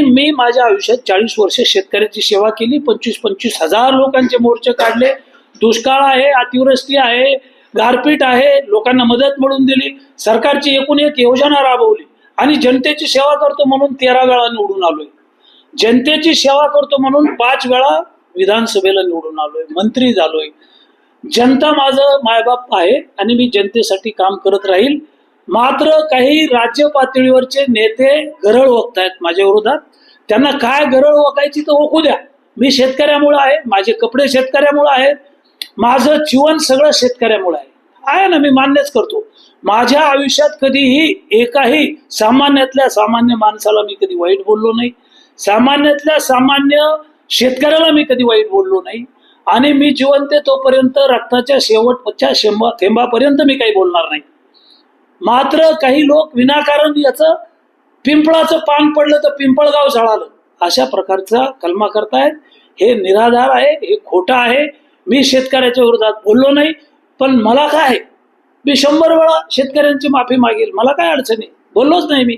आणि मी माझ्या आयुष्यात चाळीस वर्ष शेतकऱ्याची सेवा केली पंचवीस पंचवीस हजार लोकांचे मोर्चे काढले. दुष्काळ आहे अतिवृष्टी आहे गारपीट आहे लोकांना मदत मिळून दिली सरकारची एकूण एक योजना राबवली आणि जनतेची सेवा करतो म्हणून तेरा वेळा निवडून आलोय. जनतेची सेवा करतो म्हणून पाच वेळा विधानसभेला निवडून आलोय मंत्री झालोय. जनता माझं मायबाप आहे आणि मी जनतेसाठी काम करत राहील. मात्र काही राज्य पातळीवरचे नेते गरळ ओकतायत माझ्या विरोधात. त्यांना काय गरळ ओकायची तर ओकू द्या. मी शेतकऱ्यामुळं आहे माझे कपडे शेतकऱ्यामुळं आहेत माझं जीवन सगळं शेतकऱ्यामुळे आहे. आहे ना मी मान्यच करतो. माझ्या आयुष्यात कधीही एकाही सामान्यातल्या सामान्य माणसाला मी कधी वाईट बोललो नाही. सामान्यातल्या सामान्य शेतकऱ्याला मी कधी वाईट बोललो नाही. आणि मी जिवंत आहे तोपर्यंत रक्ताच्या शेवटच्या शेंबा थेंबापर्यंत मी काही बोलणार नाही. मात्र काही लोक विनाकारण याचं पिंपळाचं पान पडलं तर पिंपळगाव झळालं अशा प्रकारचा कलमा करतायत. हे निराधार आहे हे खोटं आहे. मी शेतकऱ्याच्या विरोधात बोललो नाही पण मला काय मी शंभर वेळा शेतकऱ्यांची माफी मागेल. मला काय अडचणी बोललोच नाही मी.